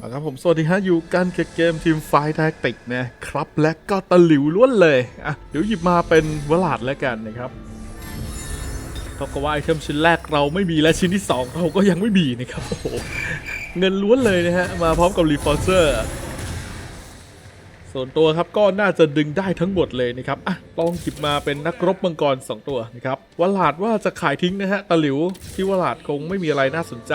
เอาครับผมสวัสดีฮะอยู่กันกับเกมทีมไฟแทคติกนะครับและก็ตะหลิวล้วนเลยอะเดี๋ยวหยิบมาเป็นวลาดแล้วกันนะครับเท่ากับว่าไอเทมชิ้นแรกเราไม่มีและชิ้นที่ 2 เราก็ยังไม่มีนะครับโอ้โหเงินล้วนเลยนะฮะมาพร้อมกับรีฟอร์เซอร์ส่วนตัวครับก็น่าจะดึงได้ทั้งหมดเลยนะครับอะลองหยิบมาเป็นนักรบมังกร 2 ตัวนะครับวลาดว่าจะขายทิ้งนะฮะตะหลิวที่วลาดคงไม่มีอะไรน่าสนใจ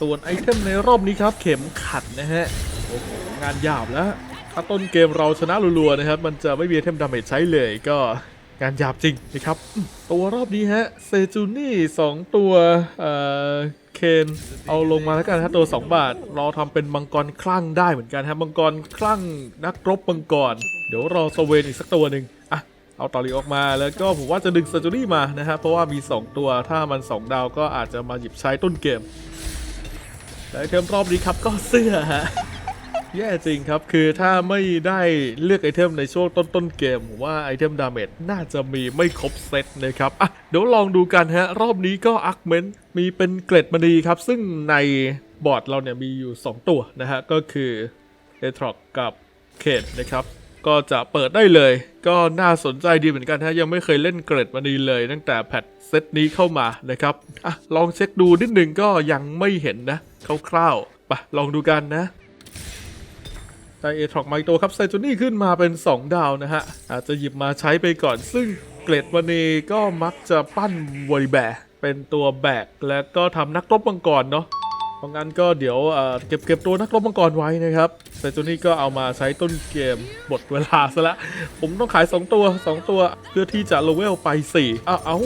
ส่วนไอเทมในรอบนี้ครับ เข็มขัดนะฮะ โอ้โห งานหยาบแล้ว ถ้าต้นเกมเราชนะรัวๆนะครับ มันจะไม่มีไอเทมดาเมจใช้เลยก็งานหยาบจริงนะครับ ตัวรอบนี้ฮะ เซจูนี่ 2 ตัว เอ่อ เคน เอาลงมาแล้วกันฮะตัว 2 บาท เราทำเป็นมังกรคลั่งได้เหมือนกันฮะมังกรคลั่งนักรบมังกร เดี๋ยวรอสเวนอีกสักตัวหนึ่งอะเอาตอรีออกมาแล้วก็ผมว่าจะดึงเซจูรี่มานะฮะเพราะว่ามี 2 ตัวถ้ามัน 2 ดาวก็อาจจะมาหยิบใช้ต้นเกม และไอเทมรอบนี้ครับก็เสื้อฮะแย่จริงครับ คือถ้าไม่ได้เลือกไอเทมในช่วงต้นต้นเกมว่าไอเทมดาเมจน่าจะมีไม่ครบเซตนะครับอะเดี๋ยวลองดูกันฮะ รอบนี้ก็อักเมนมีเป็นเกล็ดมณีครับ ซึ่งในบอร์ดเราเนี่ยมีอยู่ 2 ตัวนะฮะ ก็คือเอทรอกกับเคนนะครับ ก็จะเปิดได้เลย ก็น่าสนใจดีเหมือนกันฮะยังไม่เคยเล่นเกรดมณีเลย ตั้งแต่แพทเซตนี้เข้ามานะครับอะลองเช็คดูนิดหนึ่งก็ยังไม่เห็นนะคร่าวๆไปลองดูกันนะไดเอทรอกไมโตครับไซจูนี่ขึ้นมาเป็น 2 ดาวนะฮะ อาจจะหยิบมาใช้ไปก่อน ซึ่งเกรดวันนีก็มักจะปั้นวอริแบร์เป็นตัวแบก และก็ทำนักรบมังกรเนาะ เพราะงั้นก็เดี๋ยวเก็บเก็บตัวนักรบมังกรไว้นะครับไซจูนี่ก็เอามาใช้ต้นเกมหมดเวลาซะละ ผมต้องขาย 2 ตัว 2 ตัวเพื่อที่จะเลเวลไป4อ้าวเอา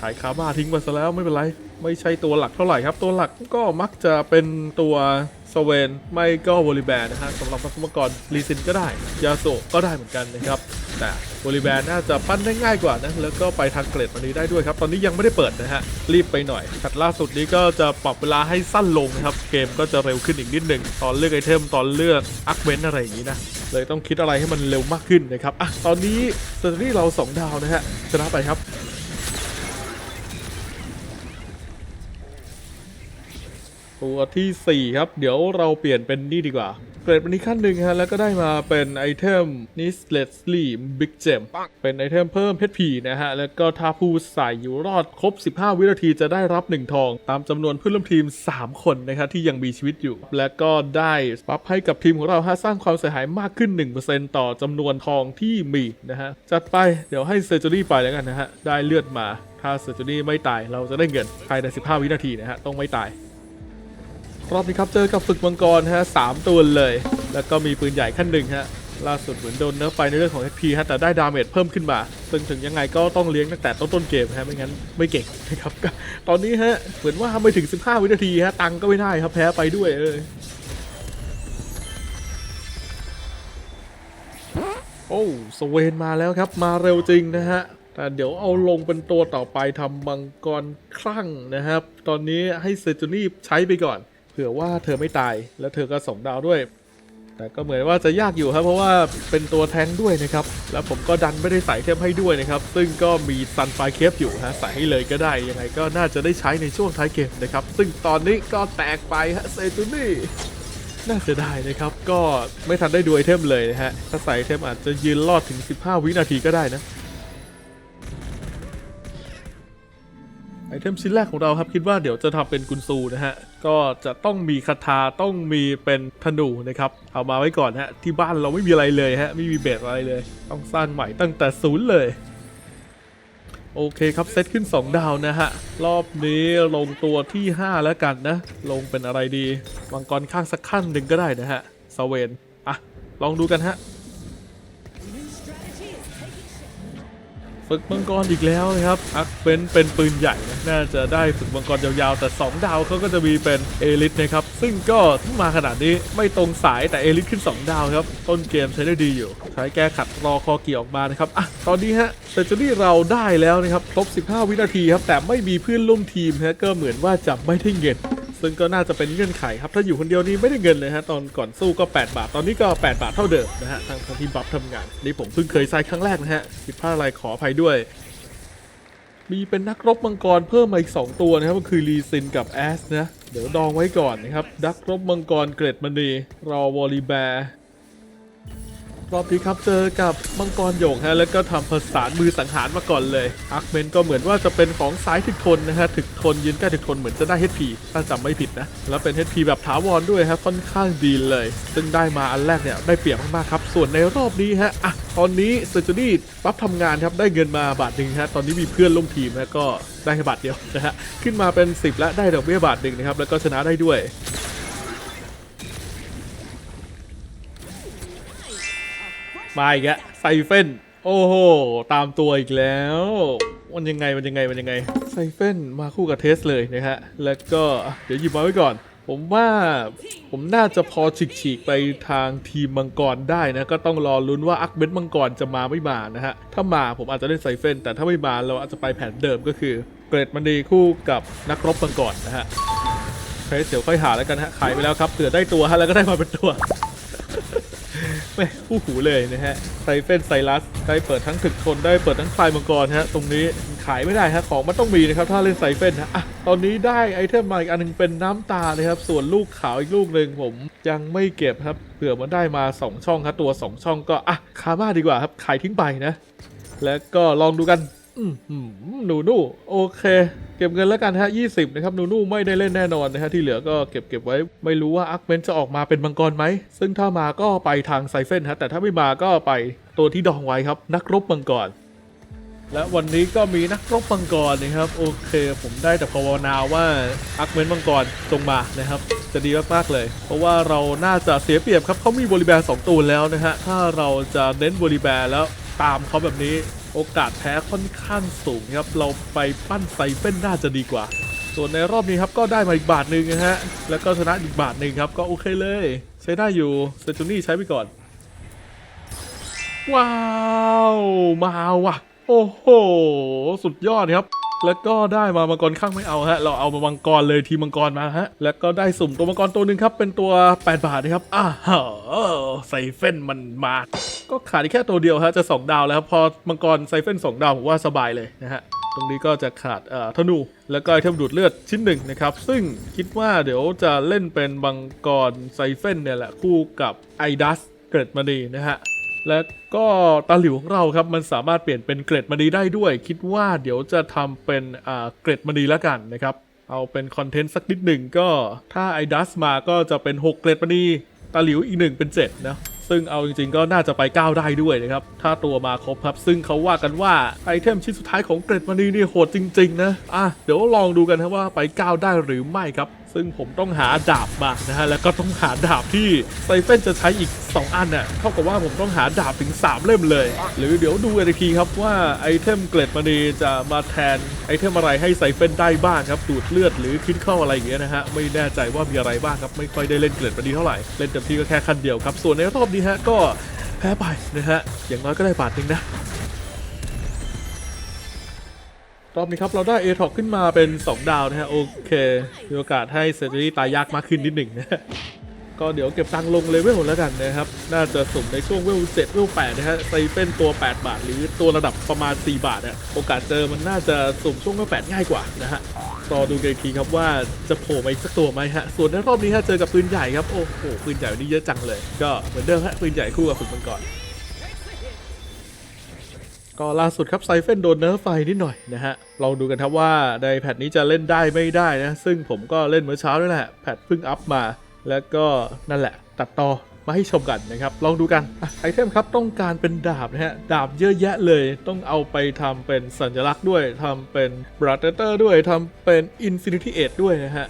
ขายคาบ้าทิ้งไปซะแล้วไม่เป็นไร ไม่ใช่ตัวหลักเท่าไหร่ครับ ตัวหลักก็มักจะเป็นตัวสเวน ไม่ก็วอลิแบร์นะฮะสำหรับนักมังกรลีซินก็ได้ ยาโซก็ได้เหมือนกันนะครับ แต่วอลิแบร์น่าจะปั้นได้ง่ายกว่านะแล้วก็ไปทางเกรดวันนี้ได้ด้วยครับ ตอนนี้ยังไม่ได้เปิดนะฮะ รีบไปหน่อยถัดล่าสุดนี้ก็จะปรับเวลาให้สั้นลงนะครับ เกมก็จะเร็วขึ้นอีกนิดหนึ่งตอนเลือกไอเทมตอนเลือกอักเวนอะไรอย่างนี้นะเลยต้องคิดอะไรให้มันเร็วมากขึ้นนะครับอะตอนนี้สตอรี่เราสองดาวนะฮะชนะไปครับตัวทีสี่ 4 ครับ เดี๋ยวเราเปลี่ยนเป็นนี่ดีกว่า เกรดวันนี้ขั้นหนึ่งฮะ แล้วก็ได้มาเป็นไอเทมนิสเลสลีบิ๊กเจมเป็นไอเทมเพิ่มเพชรผีนะฮะ แล้วก็ถ้าผู้ใส่อยู่รอดครบ 15 วินาทีจะได้รับ 1 ทอง ตามจำนวนเพื่อนร่วมทีม 3 คนนะครับที่ยังมีชีวิตอยู่ และก็ได้บัฟให้กับทีมของเราฮะสร้างความเสียหายมากขึ้น 1%ต่อจำนวนทองที่มีนะฮะจัดไปเดี๋ยวให้เซอร์จูรี่ไปแล้วกันนะฮะได้เลือดมาถ้าเซอร์จูรี่ไม่ตายเราจะได้เงินภายใน 15 วินาทีนะฮะต้องไม่ตาย รอบนี้ครับเจอกับฝึกมังกรฮะสามตัวเลย แล้วก็มีปืนใหญ่ขั้นหนึ่งฮะล่าสุดเหมือนโดนเนิร์ฟไปในเรื่องของ HP ฮะแต่ได้ดาเมจเพิ่มขึ้นมาซึ่งถึงยังไงก็ต้องเลี้ยงตั้งแต่ต้นต้นเกมฮะไม่งั้นไม่เก่งนะครับตอนนี้ฮะเหมือนว่าไม่ถึง 15 วินาทีฮะตังก็ไม่ได้ครับแพ้ไปด้วยเออโอ้สเวนมาแล้วครับมาเร็วจริงนะฮะแต่เดี๋ยวเอาลงเป็นตัวต่อไปทำมังกรคลั่งนะครับ ตอนนี้ให้เซจูนี่ใช้ไปก่อน เผื่อว่าเธอไม่ตายแล้วเธอก็ส่งดาวด้วย แต่ก็เหมือนว่าจะยากอยู่ครับ เพราะว่าเป็นตัวแทงด้วยนะครับ แล้วผมก็ดันไม่ได้ใส่เทมให้ด้วยนะครับ ซึ่งก็มีซันไฟเคฟอยู่ฮะใส่ให้เลยก็ได้ยังไงก็น่าจะได้ใช้ในช่วงท้ายเกมนะครับ ซึ่งตอนนี้ก็แตกไปฮะเซจูนี่น่าเสียดายนะครับ ก็ไม่ทันได้ดูไอเทมเลยนะฮะ ถ้าใส่ไอเทมอาจจะยืนรอดถึง 15 วินาทีก็ได้นะ ไอเทมชิ้นแรกของเราครับคิดว่าเดี๋ยวจะทำเป็นกุนซูนะฮะ ก็จะต้องมีคาถาต้องมีเป็นธนูนะครับ เอามาไว้ก่อนฮะ ที่บ้านเราไม่มีอะไรเลยฮะ ไม่มีเบสอะไรเลย ต้องสร้างใหม่ตั้งแต่ศูนย์เลย โอเคครับ เซตขึ้น 2 ดาวนะฮะ รอบนี้ลงตัวที่ 5 แล้วกันนะ ลงเป็นอะไรดี มังกรข้างสักขั้นหนึ่งก็ได้นะฮะสเวนอะ ลองดูกันฮะ ฝึกมังกรอีกแล้วนะครับอักเป็นเป็นปืนใหญ่นะน่าจะได้ฝึกมังกรยาวๆ แต่ 2 ดาวเขาก็จะมีเป็นเอลิทนะครับซึ่งก็มาขนาดนี้ไม่ตรงสายแต่เอลิทขึ้น 2 ดาวครับ ต้นเกมใช้ได้ดีอยู่ ใช้แก้ขัดรอคอเกี่ยวออกมานะครับอะตอนนี้ฮะเซนจูรี่เราได้แล้วนะครับครบ 15 วินาทีครับแต่ไม่มีเพื่อนร่วมทีมฮะก็เหมือนว่าจะไม่ได้เงิน ซึ่งก็น่าจะเป็นเงื่อนไขครับ ถ้าอยู่คนเดียวนี่ไม่ได้เงินเลยฮะ ตอนก่อนสู้ก็ 8 บาท ตอนนี้ก็ 8 บาทเท่าเดิมนะฮะ ทางทางทีมบัฟทำงาน นี่ผมเพิ่งเคยใช้ครั้งแรกนะฮะผิดพลาดอะไรขออภัยด้วย มีเป็นนักรบมังกรเพิ่มมาอีก 2 ตัวนะครับ ก็คือลีซินกับแอสนะ เดี๋ยวดองไว้ก่อนนะครับ นักรบมังกรเกรดมณีรอวอลลีแบร์ รอบนี้ครับเจอกับมังกรหยกฮะแล้วก็ทำผสานมือสังหารมาก่อนเลยอาร์คเมนก็เหมือนว่าจะเป็นของสายถึกทนนะฮะถึกทนยืนใกล้ถึกทนเหมือนจะได้ HP ถ้าจำไม่ผิดนะ แล้วเป็น HP แบบถาวรด้วยครับค่อนข้างดีเลย ซึ่งได้มาอันแรกเนี่ยได้เปรียบมากๆครับ ส่วนในรอบนี้ฮะอะตอนนี้เซอร์จูดี้ปั๊บทำงานครับได้เงินมาบาทหนึ่งฮะตอนนี้มีเพื่อนร่วมทีมนะก็ได้แค่บาทเดียวนะฮะขึ้นมาเป็น 10 และได้ดอกเบี้ยบาทหนึ่งนะครับแล้วก็ชนะได้ด้วย มาอีกแล้วไซเฟนโอ้โห ตามตัวอีกแล้ว มันยังไง มันยังไง มันยังไง ไซเฟนมาคู่กับเทสเลยนะฮะ แล้วก็เดี๋ยวหยิบมาไว้ก่อน ผมว่าผมน่าจะพอฉีกๆไปทางทีมมังกรได้นะ ก็ต้องรอลุ้นว่าอักเบนมังกรจะมาไม่มานะฮะ ถ้ามาผมอาจจะเล่นไซเฟนแต่ถ้าไม่มาเราอาจจะไปแผนเดิมก็คือ เกรดมันดีคู่กับนักรบมังกรนะฮะเฮ้ยเดี๋ยวค่อยหาแล้วกันฮะ ขายไปแล้วครับเผื่อได้ตัวฮะแล้วก็ได้มาเป็นตัว แม่คู่หูเลยนะฮะไซเฟนไซรัสได้เปิดทั้งถึกทนได้เปิดทั้งคลายมังกรฮะตรงนี้ขายไม่ได้ฮะของมันต้องมีนะครับถ้าเล่นไซเฟนฮะอะตอนนี้ได้ไอเทมมาอีกอันหนึงเป็นน้ำตาเลยครับส่วนลูกขาวอีกลูกหนึ่งผมยังไม่เก็บครับเผื่อมันได้มา 2 ช่องครับตัว 2 ช่องก็อะคาม่าดีกว่าครับขายทิ้งไปนะ แล้วก็ลองดูกัน หนูนู่โอเค เก็บเงินแล้วกันฮะ20นะครับหนูนู่ไม่ได้เล่นแน่นอนนะฮะที่เหลือก็เก็บเก็บไว้ ไม่รู้ว่าอักเมนจะออกมาเป็นมังกรไหม ซึ่งถ้ามาก็ไปทางไซเฟนฮะแต่ถ้าไม่มาก็ไปตัวที่ดองไว้ครับ นักรบมังกรและวันนี้ก็มีนักรบมังกรนะครับ โอเค ผมได้แต่ภาวนาว่าอักเมนมังกรจงมานะครับ จะดีมากๆเลย เพราะว่าเราน่าจะเสียเปรียบครับเขามีบริแบร์สองตัวแล้วนะฮะถ้าเราจะเน้นบริแบร์แล้วตามเขาแบบนี้ โอกาสแพ้ค่อนข้างสูงครับ เราไปปั้นไซเฟนน่าจะดีกว่า ส่วนในรอบนี้ครับก็ได้มาอีกบาทหนึ่งนะฮะ แล้วก็ชนะอีกบาทหนึ่งครับ ก็โอเคเลย ใช้ได้อยู่เซจูนี่ใช้ไปก่อน ว้าว มาว่ะ โอ้โห สุดยอดครับ แล้วก็ได้มามังกรข้างไม่เอาฮะ เราเอามามังกรเลยทีมังกรมาฮะ แล้วก็ได้สุ่มตัวมังกรตัวหนึ่งครับ เป็นตัว 8 บาทนะครับ อ้าวไซเฟนมันมา ก็ขาดแค่ตัวเดียวฮะ จะ 2 ดาวแล้วพอมังกรไซเฟน2 ดาวผมว่าสบายเลยนะฮะตรงนี้ก็จะขาดเอ่อธนู แล้วก็ไอเทมดูดเลือดชิ้นหนึ่งนะครับ ซึ่งคิดว่าเดี๋ยวจะเล่นเป็นมังกรไซเฟนเนี่ยแหละคู่กับไอดัสเกิดมาดีนะฮะ และก็ตาหลิวของเราครับมันสามารถเปลี่ยนเป็นเกรดมณีได้ด้วย คิดว่าเดี๋ยวจะทำเป็นอ่าเกรดมณีแล้วกันนะครับ เอาเป็นคอนเทนต์สักนิดหนึ่งก็ถ้าไอดัสมาก็จะเป็น 6 เกรดมณีตาหลิวอีกหนึ่งเป็น 7 นะซึ่งเอาจริงๆก็น่าจะไป 9 ได้ด้วยนะครับ ถ้าตัวมาครบครับ ซึ่งเขาว่ากันว่าไอเทมชิ้นสุดท้ายของเกรดมณีนี่โหดจริง ๆ นะ อะ เดี๋ยวลองดูกันครับว่าไป 9 ได้หรือไม่ครับ ซึ่งผมต้องหาดาบมานะฮะแล้วก็ต้องหาดาบที่ไซเฟนจะใช้อีก 2 อันน่ะเท่ากับว่าผมต้องหาดาบถึง 3 เล่มเลย หรือเดี๋ยวดูกันอีกทีครับว่าไอเทมเกรดมณีจะมาแทนไอเทมอะไรให้ไซเฟนได้บ้างครับดูดเลือดหรือคิดเข้าอะไรอย่างเงี้ยนะฮะไม่แน่ใจว่ามีอะไรบ้างครับไม่ค่อยได้เล่นเกรดมณีเท่าไหร่เล่นเต็มที่ก็แค่ขั้นเดียวครับส่วนในรอบนี้ฮะก็แพ้ไปนะฮะอย่างน้อยก็ได้บาทหนึ่งนะ รอบนี้ครับเราได้ a t o ขึ้นมาเป็น 2 ดาวนะฮะโอเคมีโอกาสให้เซอร์จีตายยากมากขึ้นนิดหนึ่งนะก็เดี๋ยวเก็บตังค์ลงเลเวลแล้วกันนะครับ น่าจะสมในช่วงเวล7เวล8นะฮะไซเฟนตัว 8 บาท หรือตัวระดับประมาณ 4 บาทอะโอกาสเจอมันน่าจะสมช่วงเวล8ง่ายกว่านะฮะรอดูกันอีกทีครับว่าจะโผล่มาอีกสักตัวไหมฮะ ส่วนในรอบนี้ฮะเจอกับปืนใหญ่ครับ โอ้โหปืนใหญ่วันนี้เยอะจังเลย ก็เหมือนเดิมฮะปืนใหญ่คู่กับฝึกมันก่อน ก็ล่าสุดครับไซเฟนโดนเนิร์ฟไฟนิดหน่อยนะฮะลองดูกันครับว่าในแพทนี้จะเล่นได้ไม่ได้นะ ซึ่งผมก็เล่นเมื่อเช้าด้วยแหละแพทเพิ่งอัพมา แล้วก็นั่นแหละ ตัดต่อมาให้ชมกันนะครับ ลองดูกันไอเทมครับต้องการเป็นดาบนะฮะ ดาบเยอะแยะเลย ต้องเอาไปทำเป็นสัญลักษณ์ด้วยทำเป็นบรัตเตอร์ด้วยทำเป็นอินฟินิตี้เอด้วยนะฮะ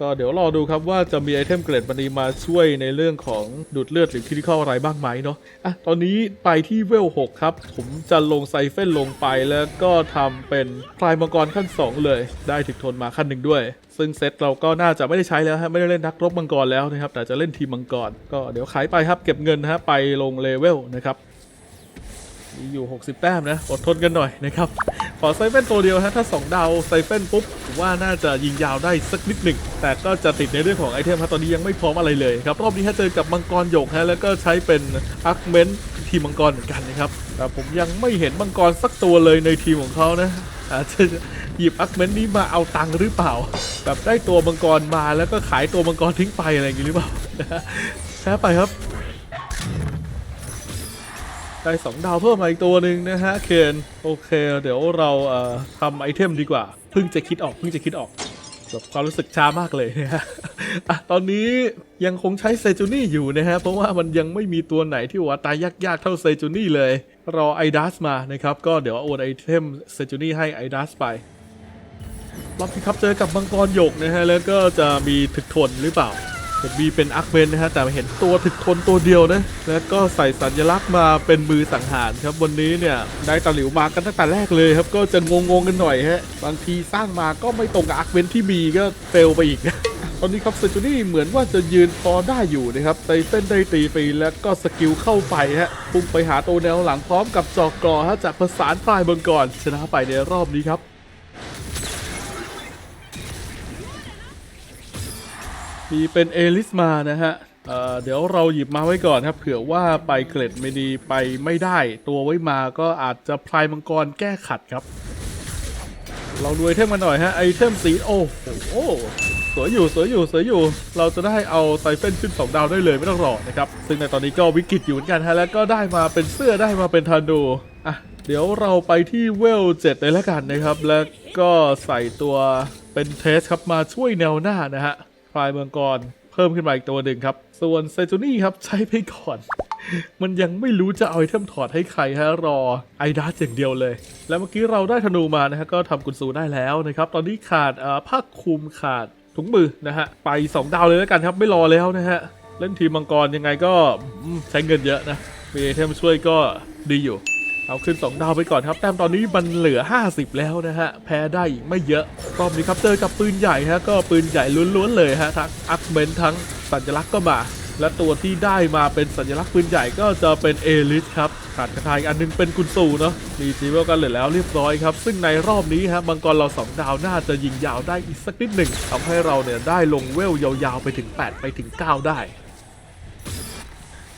ก็เดี๋ยวรอดูครับว่าจะมีไอเทมเกรดบันดีมาช่วยในเรื่องของดูดเลือดหรือคริติคอลอะไรบ้างไหมเนาะอะตอนนี้ไปที่เวล 6 ครับ ผมจะลงไซเฟนลงไปแล้วก็ทำเป็นพลายมังกรขั้น 2 เลย ได้ถึกทนมาขั้นหนึ่งด้วย ซึ่งเซตเราก็น่าจะไม่ได้ใช้แล้วฮะไม่ได้เล่นนักรบมังกรแล้วนะครับแต่จะเล่นทีมมังกรก็เดี๋ยวขายไปครับเก็บเงินฮะไปลงเลเวลนะครับ มีอยู่ 60 แต้มนะ อดทนกันหน่อยนะครับ ขอไซเฟนตัวเดียวฮะ ถ้า 2 ดาวไซเฟนปุ๊บผมว่าน่าจะยิงยาวได้สักนิดหนึ่ง แต่ก็จะติดในเรื่องของไอเทมฮะ ตอนนี้ยังไม่พร้อมอะไรเลยครับ รอบนี้ฮะเจอกับมังกรหยกฮะ แล้วก็ใช้เป็นอาร์คเมนทีมมังกรเหมือนกันนะครับ แต่ผมยังไม่เห็นมังกรสักตัวเลยในทีมของเขานะอาจจะหยิบอาร์คเมนนี้มาเอาตังค์หรือเปล่า แบบได้ตัวมังกรมาแล้วก็ขายตัวมังกรทิ้งไปอะไรอย่างนี้หรือเปล่าแพ้ไปครับ ได้สองดาวเพิ่มมาอีกตัวหนึ่งนะฮะเคนโอเค เดี๋ยวเราเอ่อทำไอเทมดีกว่าเพิ่งจะคิดออกเพิ่งจะคิดออกแบบความรู้สึกช้ามากเลยนะฮะอะตอนนี้ยังคงใช้เซจูนี่อยู่นะฮะ เพราะว่ามันยังไม่มีตัวไหนที่ว่าตายยากๆเท่าเซจูนี่เลย รอไอดัสมานะครับ ก็เดี๋ยวโอนไอเทมเซจูนี่ให้ไอดัสไปรอบที่ครับเจอกับมังกรหยกนะฮะ แล้วก็จะมีถึกทนหรือเปล่า เห็นมีเป็นอักเบนนะฮะแต่เห็นตัวถึกทนตัวเดียวนะแล้วก็ใส่สัญลักษณ์มาเป็นมือสังหารครับวันนี้เนี่ยได้ตะหลิวมากันตั้งแต่แรกเลยครับก็จะงงๆกันหน่อยฮะบางทีสร้างมาก็ไม่ตรงกับอักเบนที่มีก็เฟลไปอีกตอนนี้ครับเซจูนี่เหมือนว่าจะยืนพอได้อยู่นะครับไตเส้นได้ตีไปแล้วก็สกิลเข้าไปฮะพุ่งไปหาตัวแนวหลังพร้อมกับจอกกรอฮะจากประสานปลายเบิงก่อนชนะไปในรอบนี้ครับ มีเป็นเอลิสมานะฮะเเดี๋ยวเราหยิบมาไว้ก่อนครับ เผื่อว่าไปเกล็ดไม่ดีไปไม่ได้ตัวไว้มาก็อาจจะพลายมังกรแก้ขัดครับ เราดูไอเทมมาหน่อยฮะไอเทมสีโอ้โหสวยอยู่สวยอยู่สวยอยู่ เราจะได้เอาไซเฟนขึ้น 2 ดาวได้เลยไม่ต้องรอนะครับ ซึ่งในตอนนี้ก็วิกฤตอยู่เหมือนกันฮะแล้วก็ได้มาเป็นเสื้อได้มาเป็นทันดูอะเดี๋ยวเราไปที่เวลเจ็ดเลยล้วกันนะครับ แล้วก็ใส่ตัวเป็นเทสครับมาช่วยแนวหน้านะฮะ พลายเมังกรเพิ่มขึ้นมาอีกตัวหนึ่งครับ ส่วนเซจูนี่ครับใช้ไปก่อน มันยังไม่รู้จะเอาไอเทมถอดให้ใครฮะรอไอดัสอย่างเดียวเลย แล้วเมื่อกี้เราได้ธนูมานะฮะก็ทำกุญซูได้แล้วนะครับ ตอนนี้ขาดอ่อผ้าคลุมขาดถุงมือนะฮะไป 2 ดาวเลยแล้วกันครับไม่รอแล้วนะฮะเล่นทีมมังกรยังไงก็ใช้เงินเยอะนะมีไอเทมช่วยก็ดีอยู่ เอาขึ้น 2 ดาวไปก่อนครับ แต้มตอนนี้มันเหลือ 50 แล้วนะฮะ แพ้ได้อีกไม่เยอะรอบนี้ครับเจอกับปืนใหญ่ฮะ ก็ปืนใหญ่ล้วนๆเลยฮะ ทั้งอักเมนทั้งสัญลักษณ์ก็มา และตัวที่ได้มาเป็นสัญลักษณ์ปืนใหญ่ก็จะเป็นเอลิสครับขาดกระทายอันหนึงเป็นกุนซูเนาะ มีจีเวลกันเหลือแล้วเรียบร้อยครับ ซึ่งในรอบนี้ฮะมังกรเรา 2 ดาวน่าจะยิงยาวได้อีกสักนิดหนึ่งทำให้เราเนี่ยได้ลงเวลยาวๆไปถึง 8 ไปถึง 9 ได้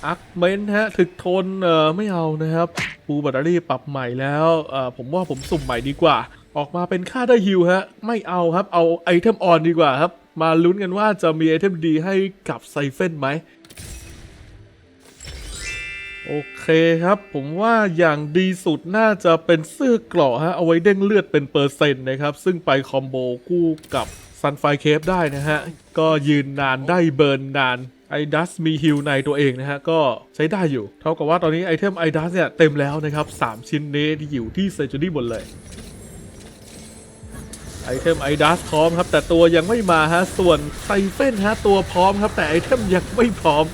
อักเมนฮะถึกทนเอ่อไม่เอานะครับฟูแบตเตอรี่ปรับใหม่แล้วเอ่อผมว่าผมสุ่มใหม่ดีกว่า ออกมาเป็นค่าได้ฮิวฮะ ไม่เอาครับเอาไอเทมออนดีกว่าครับ มาลุ้นกันว่าจะมีไอเทมดีให้กับไซเฟนไหมโอเคครับ ผมว่าอย่างดีสุดน่าจะเป็นเสื้อเกราะฮะเอาไว้เด้งเลือดเป็นเปอร์เซ็นต์นะครับ ซึ่งไปคอมโบคู่กับซันไฟเคฟได้นะฮะ ก็ยืนนานได้เบิร์นนาน ไอดัสมีฮิลในตัวเองนะฮะก็ใช้ได้อยู่ เท่ากับว่าตอนนี้ไอเทมไอดัสเนี่ยเต็มแล้วนะครับ 3 ชิ้นนี้ที่อยู่ที่เซจูดี้หมดเลยไอเทมไอดัสพร้อมครับ แต่ตัวยังไม่มาฮะ ส่วนไซเฟนฮะ ตัวพร้อมครับ แต่ไอเทมยังไม่พร้อม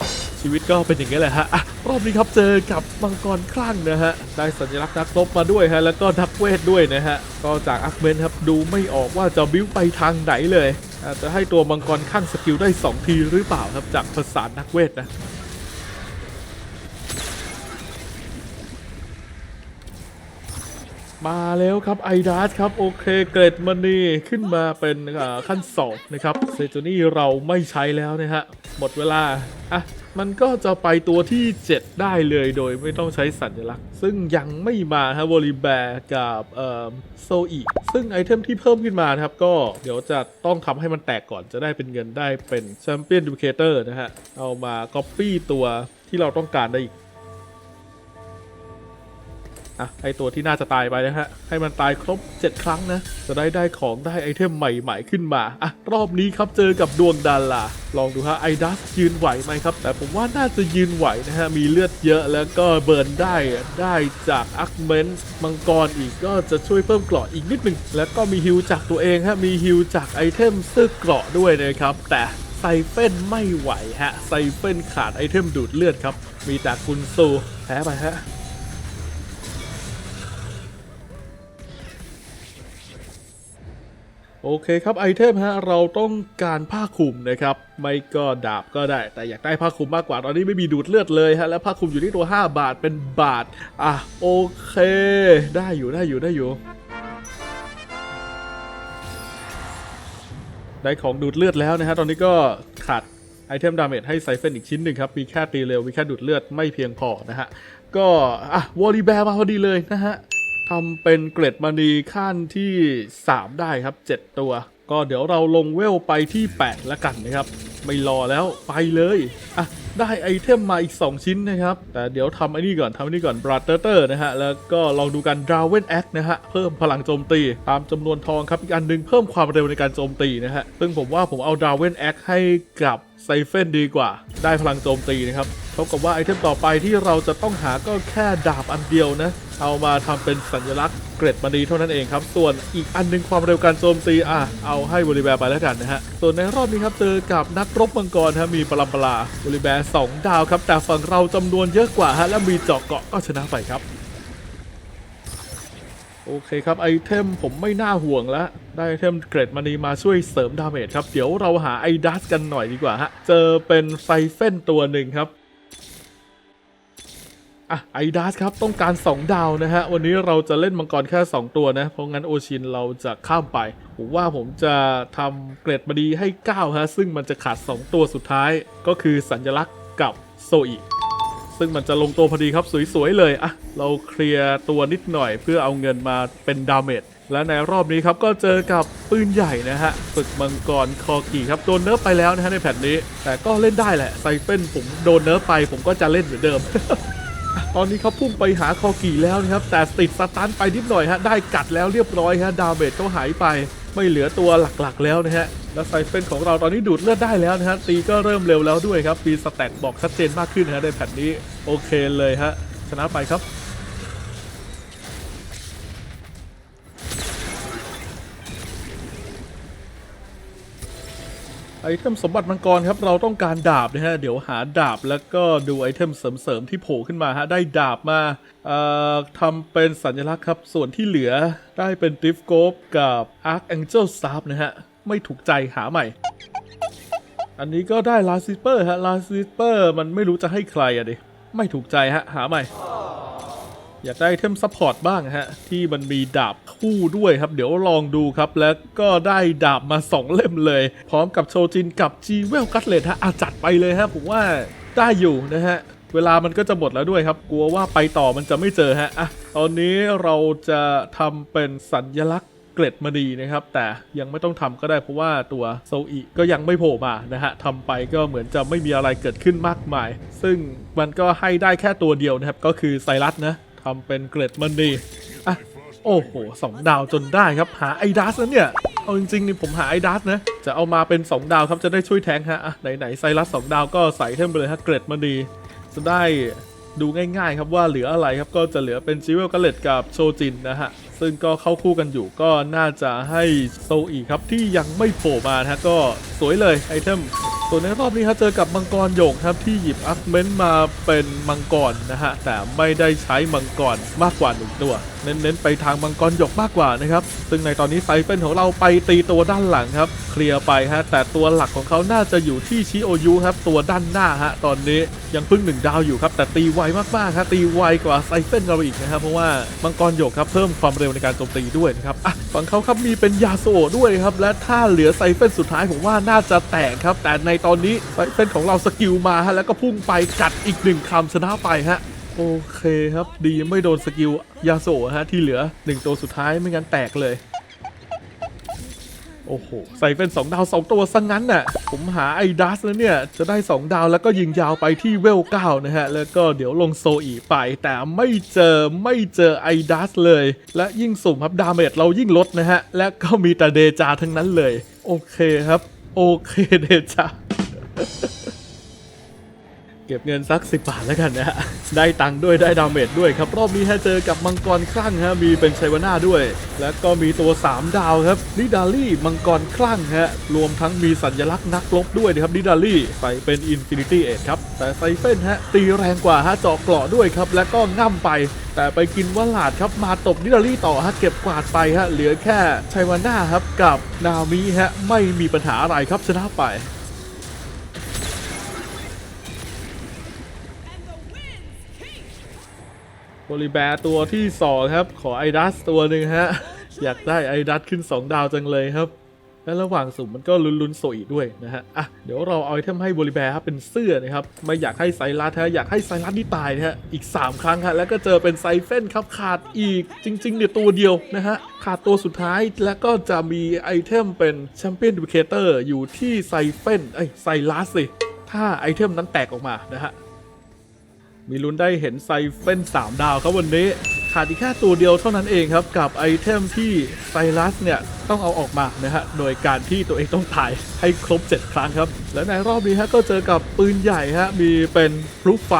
ชีวิตก็เป็นอย่างนี้แหละฮะอะรอบนี้ครับเจอกับมังกรคลั่งนะฮะ ได้สัญลักษณ์นักรบมาด้วยฮะ แล้วก็นักเวทด้วยนะฮะ ก็จากอักเมนครับ ดูไม่ออกว่าจะบิ้วไปทางไหนเลย จจะให้ตัวมังกรขั้นสกิลได้ 2 ทีหรือเปล่าครับจากภาษานักเวทนะมาแล้วครับไอดัสครับ โอเคเกรดมันนี่ขึ้นมาเป็นขั้นสองนะครับเซจูนี่เราไม่ใช้แล้วนะฮะ หมดเวลา อะ มันก็จะไปตัวที่ 7 ได้เลยโดยไม่ต้องใช้สัญลักษณ์ ซึ่งยังไม่มาฮะวอลิแบร์กับโซอีซึ่งไอเทมที่เพิ่มขึ้นมานะครับ ก็เดี๋ยวจะต้องทำให้มันแตกก่อนจะได้เป็นเงินได้เป็นแชมเปี้ยนดูเคเตอร์นะฮะ เอามาก๊อปปี้ตัวที่เราต้องการได้อีก อะไอตัวที่น่าจะตายไปนะฮะ ให้มันตายครบ 7 ครั้งนะ จะได้ได้ของได้ไอเทมใหม่ๆขึ้นมา อะ รอบนี้ครับเจอกับดวงดาราลองดูฮะไอดัสยืนไหวไหมครับ แต่ผมว่าน่าจะยืนไหวนะฮะ มีเลือดเยอะแล้วก็เบิร์นได้ได้จากอักเมนมังกรอีกก็จะช่วยเพิ่มเกราะอีกนิดหนึ่งแล้วก็มีฮิวจากตัวเองฮะมีฮิวจากไอเทมเสื้อเกราะด้วยนะครับแต่ไซเฟนไม่ไหวฮะไซเฟนขาดไอเทมดูดเลือดครับมีแต่กุนซูแพ้ไปฮะ โอเคครับไอเทมฮะเราต้องการผ้าคลุมนะครับ ไม่ก็ดาบก็ได้ แต่อยากได้ผ้าคลุมมากกว่าตอนนี้ไม่มีดูดเลือดเลยฮะและผ้าคลุมอยู่ที่ตัว 5 บาทเป็นบาท อะโอเค ได้อยู่ได้อยู่ได้อยู่ ได้ของดูดเลือดแล้วนะฮะตอนนี้ก็ขาดไอเทมดาเมจให้ไซเฟนอีกชิ้นหนึ่งครับ มีแค่ตีเร็วมีแค่ดูดเลือดไม่เพียงพอนะฮะก็อะวอลลีแบร์มาพอดีเลยนะฮะ ทำเป็นเกรดมณีขั้นที่ 3 ได้ครับ 7 ตัว ก็เดี๋ยวเราลงเวลไปที่ 8 แล้วกันนะครับ ไม่รอแล้วไปเลยอะได้ไอเทมมาอีก 2 ชิ้นนะครับ แต่เดี๋ยวทำไอ้นี่ก่อนทำไอ้นี่ก่อนบราเตอร์นะฮะ แล้วก็ลองดูกันดราเวนแอคนะฮะ เพิ่มพลังโจมตี ตามจำนวนทองครับ อีกอันหนึงเพิ่มความเร็วในการโจมตีนะฮะ ซึ่งผมว่าผมเอาดราเวนแอคให้กับ ไซเฟนดีกว่า ได้พลังโจมตีนะครับเท่ากับว่าไอเทมต่อไปที่เราจะต้องหาก็แค่ดาบอันเดียวนะ เอามาทำเป็นสัญลักษณ์เกรดมณีเท่านั้นเองครับ ส่วนอีกอันหนึงความเร็วการโจมตีอะเอาให้บริแบร์ไปแล้วกันนะฮะ ส่วนในรอบนี้ครับเจอกับนักรบมังกรฮะมีปลัมปลาบริแบร์สองดาวครับแต่ฝั่งเราจำนวนเยอะกว่าฮะและมีเจาะเกาะก็ชนะไปครับ โอเคครับไอเทมผมไม่น่าห่วงแล้วได้ไอเทมเกรดมณีมาช่วยเสริมดาเมจครับ เดี๋ยวเราหาไอดัสกันหน่อยดีกว่าฮะ เจอเป็นไซเฟนตัวหนึ่งครับอะไอดัสครับต้องการ 2 ดาวนะฮะ วันนี้เราจะเล่นมังกรแค่ 2 ตัวนะ เพราะงั้นโอชินเราจะข้ามไป ผมว่าผมจะทำเกรดมณีให้ 9 ฮะ ซึ่งมันจะขาด 2 ตัวสุดท้ายก็คือสัญลักษณ์กับโซอิ ซึ่งมันจะลงตัวพอดีครับสวยๆเลยอะเราเคลียร์ตัวนิดหน่อยเพื่อเอาเงินมาเป็นดาเมจและในรอบนี้ครับก็เจอกับปืนใหญ่นะฮะฝึกมังกรคอกีครับโดนเนิร์ฟไปแล้วนะฮะในแผ่นนี้ แต่ก็เล่นได้แหละไซเฟนผมโดนเนิร์ฟไปผมก็จะเล่นเหมือนเดิม ตอนนี้เขาพุ่งไปหาคอกีแล้วนะครับแต่ติดสตันไปนิดหน่อยฮะได้กัดแล้วเรียบร้อยฮะดาเมจเขาหายไปไม่เหลือตัวหลักๆแล้วนะฮะ แล้วไซเฟนของเราตอนนี้ดูดเลือดได้แล้วนะฮะตีก็เริ่มเร็วแล้วด้วยครับมีสแตทบอกชัดเจนมากขึ้นนะฮะในแผ่นนี้โอเคเลยฮะชนะไปครับไอเทมสมบัติมังกรครับเราต้องการดาบนะฮะเดี๋ยวหาดาบแล้วก็ดูไอเทมเสริมๆที่โผล่ขึ้นมาฮะได้ดาบมาเอ่อทำเป็นสัญลักษณ์ครับส่วนที่เหลือได้เป็นดริฟโกฟกับ Arc Angel Staff นะฮะ ไม่ถูกใจหาใหม่ อันนี้ก็ได้ลาซิเปอร์ฮะลาซิเปอร์มันไม่รู้จะให้ใครอะดิไม่ถูกใจฮะหาใหม่ อยากได้เทมซัพพอร์ตบ้างฮะ ที่มันมีดาบคู่ด้วยครับ เดี๋ยวลองดูครับ แล้วก็ได้ดาบมา 2 เล่มเลย พร้อมกับโชจินกับจีเวลกัตเลตฮะอาจัดไปเลยฮะผมว่าได้อยู่นะฮะเวลามันก็จะหมดแล้วด้วยครับ กลัวว่าไปต่อมันจะไม่เจอฮะอะตอนนี้เราจะทำเป็นสัญลักษณ์ เกร็ดมาดีนะครับ แต่ยังไม่ต้องทำก็ได้เพราะว่าตัวโซอิก็ยังไม่โผล่มานะฮะทำไปก็เหมือนจะไม่มีอะไรเกิดขึ้นมากมาย ซึ่งมันก็ให้ได้แค่ตัวเดียวนะครับ ก็คือไซรัสนะทำเป็นเกร็ดมันดีอะโอ้โหสองดาวจนได้ครับ หาไอดัสแล้วเนี่ยเอาจริงๆนี่ผมหาไอดัสนะ จะเอามาเป็น 2 ดาวครับจะได้ช่วยแทงฮะอะไหนๆไซรัส2ดาวก็ใส่เทมไปเลยฮะเกร็ดมันดี จะได้ดูง่ายๆครับว่าเหลืออะไรครับก็จะเหลือเป็นจิเวลกัลเลตกับโชจินนะฮะ ซึ่งก็เข้าคู่กันอยู่ก็น่าจะให้โซอีครับที่ยังไม่โผล่มานะฮะก็สวยเลยไอเทมส่วนในรอบนี้ครับเจอกับมังกรหยกครับที่หยิบอัพเมนต์มาเป็นมังกรนะฮะแต่ไม่ได้ใช้มังกรมากกว่าหนึ่งตัว เน้นๆไปทางมังกรหยกมากกว่านะครับ ซึ่งในตอนนี้ไซเฟนของเราไปตีตัวด้านหลังครับ เคลียร์ไปฮะ แต่ตัวหลักของเขาน่าจะอยู่ที่ชิโอยุครับ ตัวด้านหน้าฮะ ตอนนี้ยังพิ่งหนึ่งดาวอยู่ครับ แต่ตีไวมากๆครับตีไวกว่าไซเฟนเราอีกนะครับ เพราะว่ามังกรหยกครับเพิ่มความเร็วในการโจมตีด้วยนะครับอะฝั่งเขาครับมีเป็นยาโซด้วยครับ และถ้าเหลือไซเฟนสุดท้ายผมว่าน่าจะแตกครับ แต่ในตอนนี้ไซเฟนของเราสกิลมาฮะ แล้วก็พุ่งไปกัดอีกหนึ่งคำชนะไปฮะ โอเคครับ ดีไม่โดนสกิลยาโซะฮะ ที่เหลือ1ตัวสุดท้ายไม่งั้นแตกเลย โอ้โห ใส่เป็น2ดาว2ตัวซะงงั้นน่ะ ผมหาไอดัสแล้วเนี่ย จะได้2ดาวแล้วก็ยิงยาวไปที่เวล9นะฮะ แล้วก็เดี๋ยวลงโซอีไป แต่ไม่เจอไม่เจอไอดัสเลย และยิ่งสุ่มครับดาเมจเรายิ่งลดนะฮะ และก็มีแต่เดจาทั้งนั้นเลย โอเคครับ โอเคเดจา เก็บเงินสัก 10 บาทแล้วกันนะฮะ ได้ตังค์ด้วยได้ดาเมจด้วยครับ รอบนี้ฮะเจอกับมังกรคลั่งฮะ มีเป็นชัยวาน่าด้วย แล้วก็มีตัว 3 ดาวครับนิดาลี่มังกรคลั่งฮะ รวมทั้งมีสัญลักษณ์นักรบด้วยนะครับนิดาลี่ใส่เป็นอินฟินิตี้เอ็ดครับ แต่ไซเฟนฮะ ตีแรงกว่าฮะเจาะเกราะด้วยครับ แล้วก็ง่ำไป แต่ไปกินวลาดครับมาตบนิดาลี่ต่อฮะเก็บกวาดไปฮะเหลือแค่ชัยวาน่าครับกับนามิฮะไม่มีปัญหาอะไรครับชนะไป โบลิแบร์ตัวที่สองครับ ขอไอดัสตัวหนึ่งฮะ อยากได้ไอดัสขึ้น 2 ดาวจังเลยครับ และระหว่างสุ่มมันก็ลุ้นๆโซอีด้วยนะฮะ อะ เดี๋ยวเราเอาไอเทมให้บลิแบร์ครับเป็นเสื้อนะครับ ไม่อยากให้ไซรัสฮะ อยากให้ไซรัสนี่ตายนะฮะ อีก 3 ครั้งฮะ แล้วก็เจอเป็นไซเฟนครับขาดอีก จริงๆเนี่ยตัวเดียวนะฮะ ขาดตัวสุดท้ายแล้วก็จะมีไอเทมเป็นแชมเปี้ยนดูเคเตอร์อยู่ที่ไซเฟนเอ้ยไซรัสสิ ถ้าไอเทมนั้นแตกออกมานะฮะ มีลุ้นได้เห็นไซเฟน3 ดาวครับวันนี้ ขาดอีกแค่ตัวเดียวเท่านั้นเองครับ กับไอเทมที่ไซรัสเนี่ย ต้องเอาออกมานะฮะโดยการที่ตัวเองต้องถ่ายให้ครบ 7 ครั้งครับ และในรอบนี้ฮะก็เจอกับปืนใหญ่ฮะมีเป็นพลุไฟ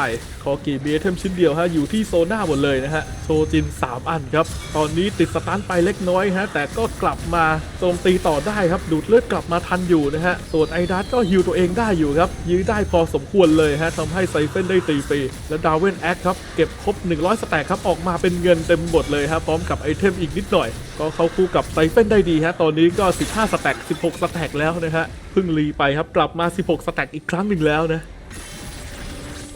คอกีมีไอเทมชิ้นเดียวฮะอยู่ที่โซน่าหมดเลยนะฮะโชจิน 3 อันครับ ตอนนี้ติดสตันไปเล็กน้อยฮะแต่ก็กลับมาโจมตีต่อได้ครับ ดูดเลือดกลับมาทันอยู่นะฮะส่วนไอดัสก็ฮิวตัวเองได้อยู่ครับ ยื้อได้พอสมควรเลยฮะทำให้ไซเฟนได้ตีฟรีและดาวเวนแอคครับ เก็บครบ 100 สแต็กครับออกมาเป็นเงินเต็มหมดเลยฮะพร้อมกับไอเทมอีกนิดหน่อย ก็เข้าคู่กับไซเฟนได้ดีฮะตอนนี้ก็ 15 สแต็ก 16 สแต็กแล้วนะฮะเพิ่งรีไปครับกลับมา 16 สแต็กอีกครั้งหนึ่งแล้วนะ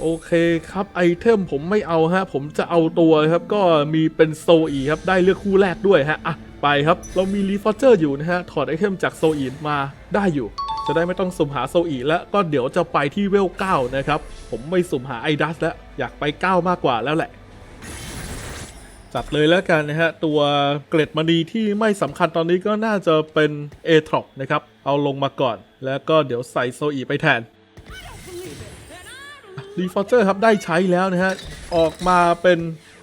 โอเคครับไอเทมผมไม่เอาฮะ ผมจะเอาตัวครับก็มีเป็นโซอีครับได้เลือกคู่แรกด้วยฮะอะไปครับ เรามีรีฟอร์เจอร์อยู่นะฮะ ถอดไอเทมจากโซอีมาได้อยู่ จะได้ไม่ต้องสุ่มหาโซอีแล้วก็เดี๋ยวจะไปที่เวล9นะครับ ผมไม่สุ่มหาไอดัสแล้วอยากไป 9 มากกว่าแล้วแหละ จัดเลยแล้วกันนะฮะ ตัวเกล็ดมณีที่ไม่สำคัญตอนนี้ก็น่าจะเป็นเอทรอปนะครับ เอาลงมาก่อน แล้วก็เดี๋ยวใส่โซอีไปแทนรีฟอร์เจอร์ครับ ได้ใช้แล้วนะฮะ ออกมาเป็น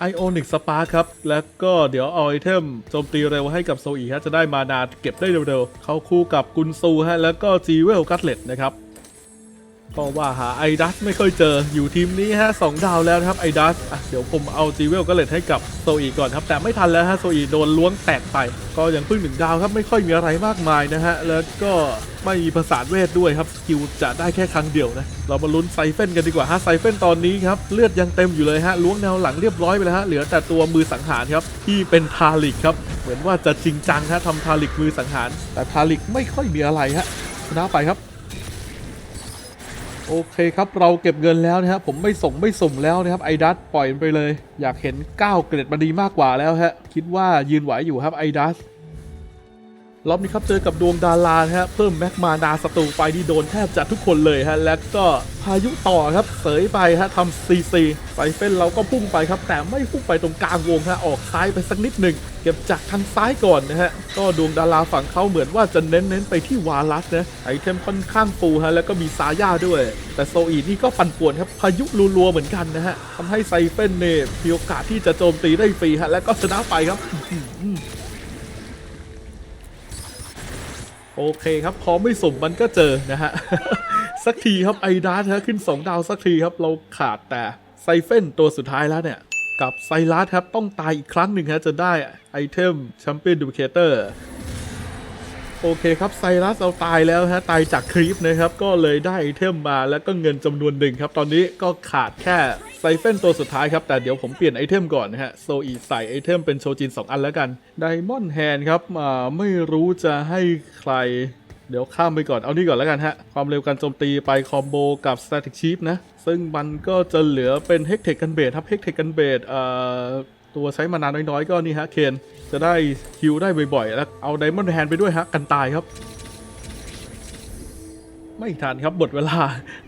Ionic Spark ครับ แล้วก็เดี๋ยวเอาไอเทมโจมตีเร็วให้กับโซอีฮะจะได้มานาเก็บได้เร็วๆ เข้าคู่กับกุนซูฮะแล้วก็จีเวลกัตเลตนะครับ ก็ว่าหาไอดัสไม่ค่อยเจออยู่ทีมนี้ฮะสองดาวแล้วนะครับไอดัสเดี๋ยวผมเอาจีเวลกัตเลตให้กับโซอีก่อนครับ แต่ไม่ทันแล้วฮะโซอีโดนล้วงแตกไป ก็ยังเพิ่งหนึ่งดาวครับไม่ค่อยมีอะไรมากมายนะฮะ แล้วก็ไม่มีภาษาเวทด้วยครับสกิลจะได้แค่ครั้งเดียวนะ เรามาลุ้นไซเฟนกันดีกว่าฮะไซเฟนตอนนี้ครับเลือดยังเต็มอยู่เลยฮะล้วงแนวหลังเรียบร้อยไปแล้วฮะเหลือแต่ตัวมือสังหารครับที่เป็นทาลิกครับเหมือนว่าจะจริงจังฮะทำทาลิกมือสังหาร แต่ทาลิกไม่ค่อยมีอะไรฮะชนะไปครับ โอเคครับเราเก็บเงินแล้วนะครับผมไม่ส่งไม่สุ่มแล้วนะครับไอดัสปล่อยไปเลย อยากเห็น9เกรดมาดีมากกว่าแล้วฮะคิดว่ายืนไหวอยู่ครับไอดัส รอบนี้ครับเจอกับดวงดาราฮะเพิ่มแม็กมานาศัตรูไปที่โดนแทบจะทุกคนเลยฮะแล้วก็พายุต่อครับเสยไปฮะทำซีซีไซเฟนเราก็พุ่งไปครับ แต่ไม่พุ่งไปตรงกลางวงฮะออกซ้ายไปสักนิดหนึ่งเก็บจากทางซ้ายก่อนนะฮะก็ดวงดาราฝั่งเขาเหมือนว่าจะเน้นเน้นๆไปที่วาลัสนะไอเทมค่อนข้างฟูฮะแล้วก็มีซาย่าด้วย แต่โซอีนี่ก็ปั่นป่วนครับพายุรัวๆเหมือนกันนะฮะทำให้ไซเฟนเนี่ยมีโอกาสที่จะโจมตีได้ฟรีฮะแล้วก็ชนะไปครับอื้อหือ โอเคครับพอไม่สมมันก็เจอนะฮะ สักทีครับไอดาร์ะขึ้น 2 ดาวสักทีครับ เราขาดแต่ไซเฟนตัวสุดท้ายแล้วเนี่ยกับไซรัสครับต้องตายอีกครั้งหนึ่งฮะจะได้ไอเทมแชมเปี้ยนดูเคเตอร์ โอเคครับไซรัสเราตายแล้วฮะตายจากครีปนะครับ ก็เลยได้ไอเทมมาแล้วก็เงินจำนวนหนึ่งครับ ตอนนี้ก็ขาดแค่ไซเฟนตัวสุดท้ายครับ แต่เดี๋ยวผมเปลี่ยนไอเทมก่อนนะฮะโซอีใส่ไอเทมเป็นโชจิน 2 อันแล้วกันไดมอนด์แฮนครับอ่าไม่รู้จะให้ใคร เดี๋ยวข้ามไปก่อนเอานี่ก่อนแล้วกันฮะ ความเร็วการโจมตีไปคอมโบกับ Static Chief นะ ซึ่งมันก็จะเหลือเป็นเฮกเทคกันเบทครับเฮกเทคกันเบทเอ่อ ตัวใช้มานานน้อยๆ ก็นี่ฮะเคนจะได้ฮิวได้บ่อยๆ แล้วเอาไดมอนด์แฮนไปด้วยฮะ กันตายครับ ไม่ทันครับหมดเวลา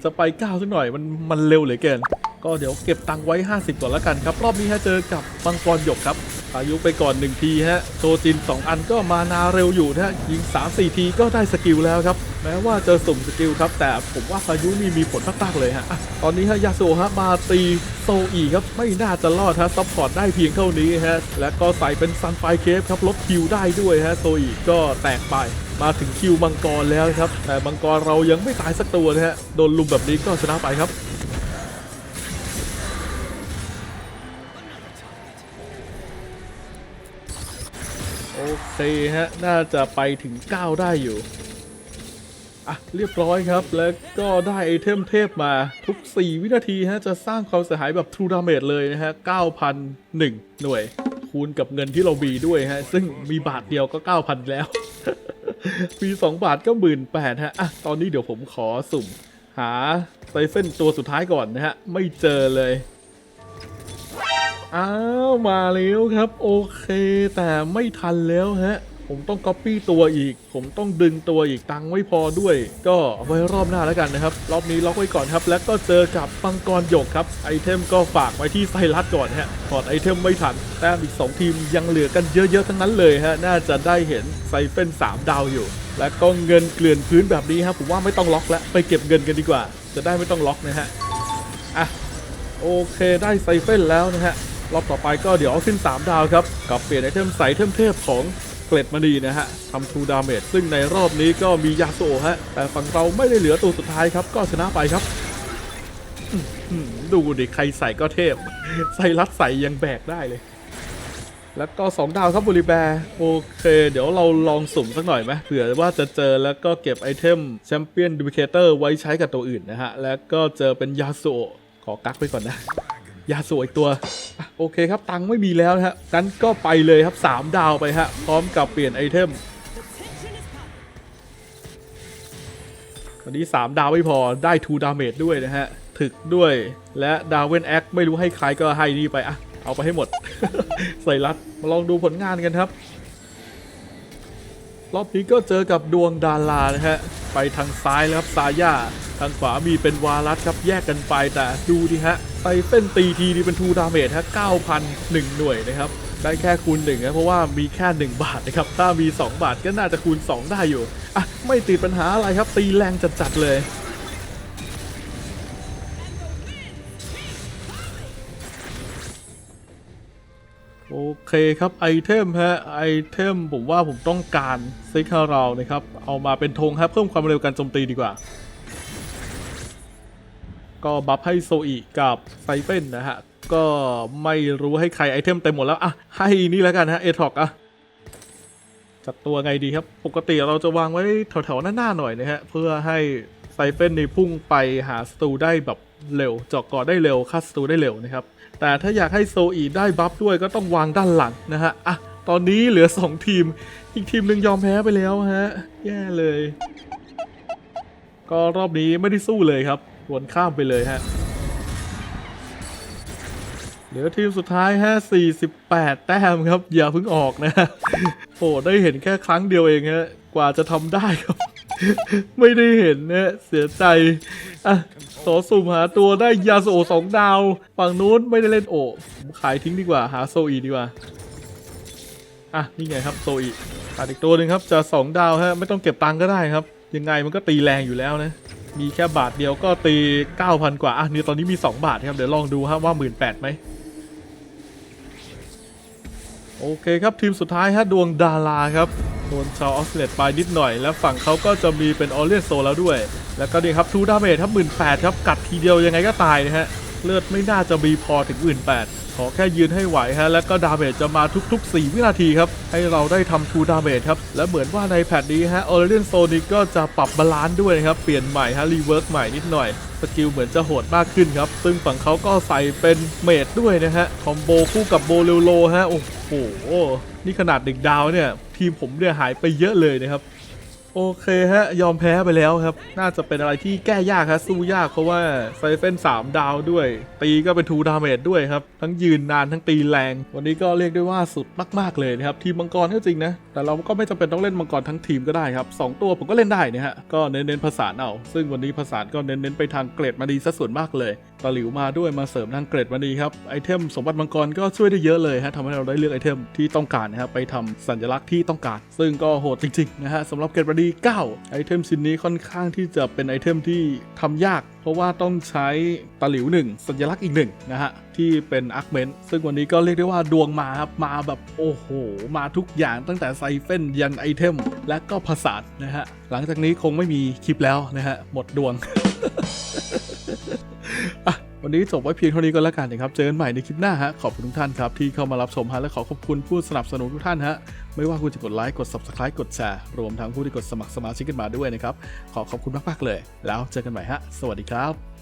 จะไปก้าวสักหน่อยมันมันเร็วเหลือเกิน ก็เดี๋ยวเก็บตังค์ไว้ 50ก่อนแล้วกันครับ รอบนี้ฮะเจอกับบังกรหยกครับ อายุไปก่อน 1 ทีฮะโชจิน 2 อันก็มานาเร็วอยู่นะฮะยิง 3-4 ทีก็ได้สกิลแล้วครับ แม้ว่าจะสุ่มสกิลครับ แต่ผมว่าพายุนี่มีผลมากๆเลยฮะ ตอนนี้ฮะยาโซฮะมาตีโซอีครับ ไม่น่าจะรอดฮะซัพพอร์ตได้เพียงเท่านี้ฮะ และก็ใส่เป็นซันไฟเคฟครับลดคิวได้ด้วยฮะโซอีก็แตกไปมาถึงคิวมังกรแล้วครับ แต่มังกรเรายังไม่ตายสักตัวนะฮะโดนลุมแบบนี้ก็ชนะไปครับ เคฮะ น่าจะไปถึง 9 ได้อยู่ อะ เรียบร้อยครับ แล้วก็ได้ไอเทมเทพมาทุก 4 วินาทีฮะ จะสร้างความเสียหายแบบ True Damage เลยนะฮะ 9,001 หน่วย คูณกับเงินที่เรามีด้วยฮะ ซึ่งมีบาทเดียวก็ 9,000 แล้ว มี 2 บาทก็ 18,000ฮะ อะ ตอนนี้เดี๋ยวผมขอสุ่ม หาไซเฟนตัวสุดท้ายก่อนนะฮะ ไม่เจอเลย อ้าวมาแล้วครับ โอเค แต่ไม่ทันแล้วฮะ ผมต้องก๊อปปี้ตัวอีก ผมต้องดึงตัวอีกตังค์ไม่พอด้วย ก็เอาไว้รอบหน้าแล้วกันนะครับ รอบนี้ล็อกไว้ก่อนครับ แล้วก็เจอกับปังกรหยกครับ ไอเทมก็ฝากไว้ที่ไซรัสก่อนฮะถอดไอเทมไม่ทันแต้มอีก 2 ทีมยังเหลือกันเยอะๆทั้งนั้นเลยฮะน่าจะได้เห็นไซเฟน3 ดาวอยู่ และก็เงินเกลื่อนพื้นแบบนี้ครับผมว่าไม่ต้องล็อกแล้วไปเก็บเงินกันดีกว่า จะได้ไม่ต้องล็อกนะฮะอะโอเคได้ไซเฟนแล้วนะฮะ รอบต่อไปก็เดี๋ยวขึ้น 3 ดาวครับ กับเปลี่ยนไอเทมใส่เทมเทพของเกล็ดมณีนะฮะทำทูดาเมจซึ่งในรอบนี้ก็มียาโซฮะ แต่ฝั่งเราไม่ได้เหลือตัวสุดท้ายครับ ก็ชนะไปครับ ดูดิ ใครใส่ก็เทพ ใส่รัดใส่ยังแบกได้เลย แล้วก็ 2 ดาวครับบริแบร์โอเค เดี๋ยวเราลองสุ่มสักหน่อยไหมเผื่อว่าจะเจอแล้วก็เก็บไอเทมแชมเปี้ยนดูพิเคเตอร์ไว้ใช้กับตัวอื่นนะฮะ แล้วก็เจอเป็นยาโซขอกักไปก่อนนะ ยาสวยตัวอะโอเคครับตังค์ไม่มีแล้วนะฮะงั้นก็ไปเลยครับ 3 ดาวไปฮะพร้อมกับเปลี่ยนไอเทมวันนี้ 3 ดาวไม่พอได้2ดาเมจด้วยนะฮะ ถึกด้วยและดาวเวนแอคไม่รู้ให้ใครก็ให้นี่ไปอะ เอาไปให้หมด ใส่รัดมาลองดูผลงานกันครับ รอบนี้ก็เจอกับดวงดารานะฮะ ไปทางซ้ายแล้วครับซาย่า ทางขวามีเป็นวารัสครับแยกกันไปแต่ดูดิฮะ ไซเฟนตีทีนี่เป็นทูดาเมจฮะ9,001 หน่วยนะครับ ได้แค่คูณ1นะเพราะว่ามีแค่ 1 บาทนะครับ ถ้ามี 2 บาทก็น่าจะคูณ 2 ได้อยู่ อะ ไม่ติดปัญหาอะไรครับ ตีแรงจัดๆเลยโอเคครับไอเทมฮะไอเทมผมว่าผมต้องการซิคารานะครับ เอามาเป็นธงครับเพิ่มความเร็วการโจมตีดีกว่า ก็บัฟให้โซอีกับไซเฟนนะฮะ ก็ไม่รู้ให้ใครไอเทมเต็มหมดแล้วอะให้นี่แล้วกันฮะเอทอกอะจัดตัวไงดีครับ ปกติเราจะวางไว้แถวๆหน้าๆหน่อยนะฮะ เพื่อให้ไซเฟนในพุ่งไปหาสตูได้แบบเร็วเจาะกาะได้เร็วฆ่าสตูได้เร็วนะครับ แต่ถ้าอยากให้โซอีได้บัฟด้วยก็ต้องวางด้านหลังนะฮะอะตอนนี้เหลือ 2 ทีม อีกทีมหนึ่งยอมแพ้ไปแล้วฮะ แย่เลย ก็รอบนี้ไม่ได้สู้เลยครับ วนข้ามไปเลยฮะ เหลือทีมสุดท้ายฮะ 48 แต้มครับ อย่าเพิ่งออกนะโอ้ได้เห็นแค่ครั้งเดียวเองฮะ กว่าจะทำได้ครับ ไม่ได้เห็นนะเสียใจ อะขอสุ่มหาตัวได้ยาโซโอสองดาว ฝั่งนู้นไม่ได้เล่นโอขายทิ้งดีกว่า หาโซอีดีกว่า อะ นี่ไงครับโซอีขาดอีกตัวหนึ่งครับจะ2ดาวฮะ ไม่ต้องเก็บตังก็ได้ครับ ยังไงมันก็ตีแรงอยู่แล้วนะ มีแค่บาทเดียวก็ตี 9,000 กว่า อะนี่ตอนนี้มี 2 บาทครับ เดี๋ยวลองดูฮะว่า 18,000ไหม โอเคครับทีมสุดท้ายฮะดวงดาราครับโดนชาวออสเตรเลียไปนิดหน่อย แล้วฝั่งเขาก็จะมีเป็นออเลียนโซแล้วด้วย แล้วก็นี่ครับทูดาเมจครับหมื่นแปดครับกัดทีเดียวยังไงก็ตายนะฮะเลือดไม่น่าจะมีพอถึงหมื่นแข อแค่ยืนให้ไหวฮะแล้วก็ดาเมจจะมาทุก ๆ 4 วินาทีครับ ให้เราได้ทำทูดาเมจครับ และเหมือนว่าในแพทนี้ฮะออเลียนโซนี้ก็จะปรับบาลานซ์ด้วยนะครับ เปลี่ยนใหม่ฮะรีเวิร์กใหม่นิดหน่อยสกิลเหมือนจะโหดมากขึ้นครับ ซึ่งฝั่งเขาก็ใส่เป็นเมดด้วยนะฮะ คอมโบคู่กับโบเลโลฮะ โอ้โห นี่ขนาดหนึ่งดาวเนี่ย ทีมผมเนี่ยหายไปเยอะเลยนะครับ โอเคฮะ ยอมแพ้ไปแล้วครับ น่าจะเป็นอะไรที่แก้ยากครับสู้ยากเพราะว่าไซเฟน3ดาวด้วย ตีก็เป็น2ดาเมจด้วยครับ ทั้งยืนนานทั้งตีแรง วันนี้ก็เรียกได้ว่าสุดมากๆเลยนะครับ ทีมมังกรก็จริงนะ แต่เราก็ไม่จำเป็นต้องเล่นมังกรทั้งทีมก็ได้ครับ 2 ตัวผมก็เล่นได้นะฮะ ก็เน้นๆผสานเอา ซึ่งวันนี้ผสานก็เน้นๆไปทางเกรดมาดีซะส่วนมากเลย ตะหลิวมาด้วยมาเสริมทางเกรดมาดีครับไอเทมสมบัติมังกรก็ช่วยได้เยอะเลยฮะทำให้เราได้เลือกไอเทมที่ต้องการนะครับไปทำสัญลักษณ์ที่ต้องการ ซึ่งก็โหดจริงๆนะฮะสำหรับเกรดมาดี9ไอเทมชิ้นนี้ค่อนข้างที่จะเป็นไอเทมที่ทำยาก เพราะว่าต้องใช้ตะหลิวหนึ่งสัญลักษณ์อีกหนึ่งนะฮะที่เป็นอาร์คเมนต์ซึ่งวันนี้ก็เรียกได้ว่าดวงมาครับมาแบบโอ้โห มาทุกอย่างตั้งแต่ไซเฟนยันไอเทม และก็ภาษานะฮะหลังจากนี้คงไม่มีคลิปแล้วนะฮะหมดดวง วันนี้จบไว้เพียงเท่านี้ก็แล้วกันนะครับ เจอกันใหม่ในคลิปหน้าฮะ ขอบคุณทุกท่านครับ ที่เข้ามารับชมฮะ และขอขอบคุณผู้สนับสนุนทุกท่านฮะ ไม่ว่าคุณจะกดไลค์ กด subscribe กดแชร์ รวมทั้งผู้ที่กดสมัครสมาชิกกันมาด้วยนะครับ ขอขอบคุณมากๆเลย แล้วเจอกันใหม่ฮะ สวัสดีครับ